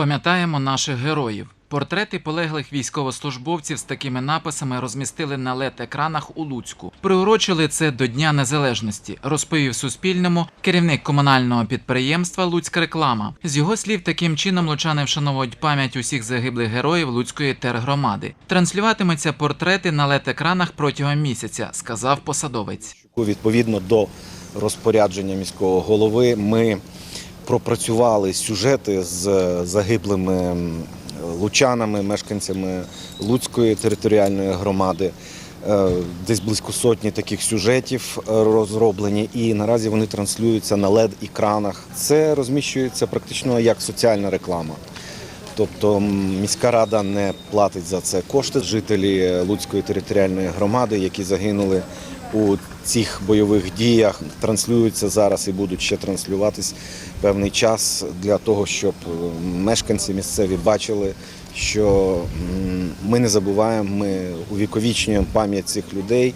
Пам'ятаємо наших героїв. Портрети полеглих військовослужбовців з такими написами розмістили на лед-екранах у Луцьку. Приурочили це до Дня Незалежності, розповів Суспільному керівник комунального підприємства Луцька реклама. З його слів, таким чином лучани вшановують пам'ять усіх загиблих героїв Луцької тергромади. Транслюватимуться портрети на лед-екранах протягом місяця, сказав посадовець. Відповідно до розпорядження міського голови, ми пропрацювали сюжети з загиблими лучанами, мешканцями Луцької територіальної громади. Е, Десь близько сотні таких сюжетів е, розроблені, і наразі вони транслюються на led екранах Це розміщується практично як соціальна реклама. Тобто міська рада не платить за це кошти. Жителі Луцької територіальної громади, які загинули у цих бойових діях, транслюються зараз і будуть ще транслюватись певний час для того, щоб мешканці місцеві бачили, що ми не забуваємо, ми увіковічнюємо пам'ять цих людей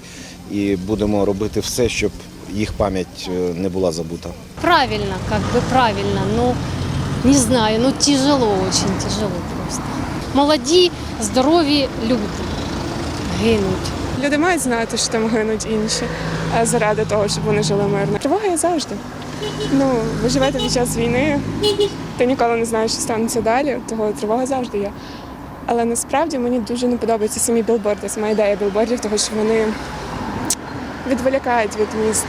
і будемо робити все, щоб їх пам'ять е, не була забута. Правильно, как бы правильно, но не знаю, ну тяжело, очень тяжело просто. Молоді, здорові люди гинуть. Люди мають знати, що там гинуть інші е, заради того, щоб вони жили мирно. Тривога є завжди. Ну, ви живете під час війни, ти ніколи не знаєш, що станеться далі, того тривога завжди є. Але насправді мені дуже не подобаються самі білборди, сама ідея білбордів, тому що вони відволікають від міста.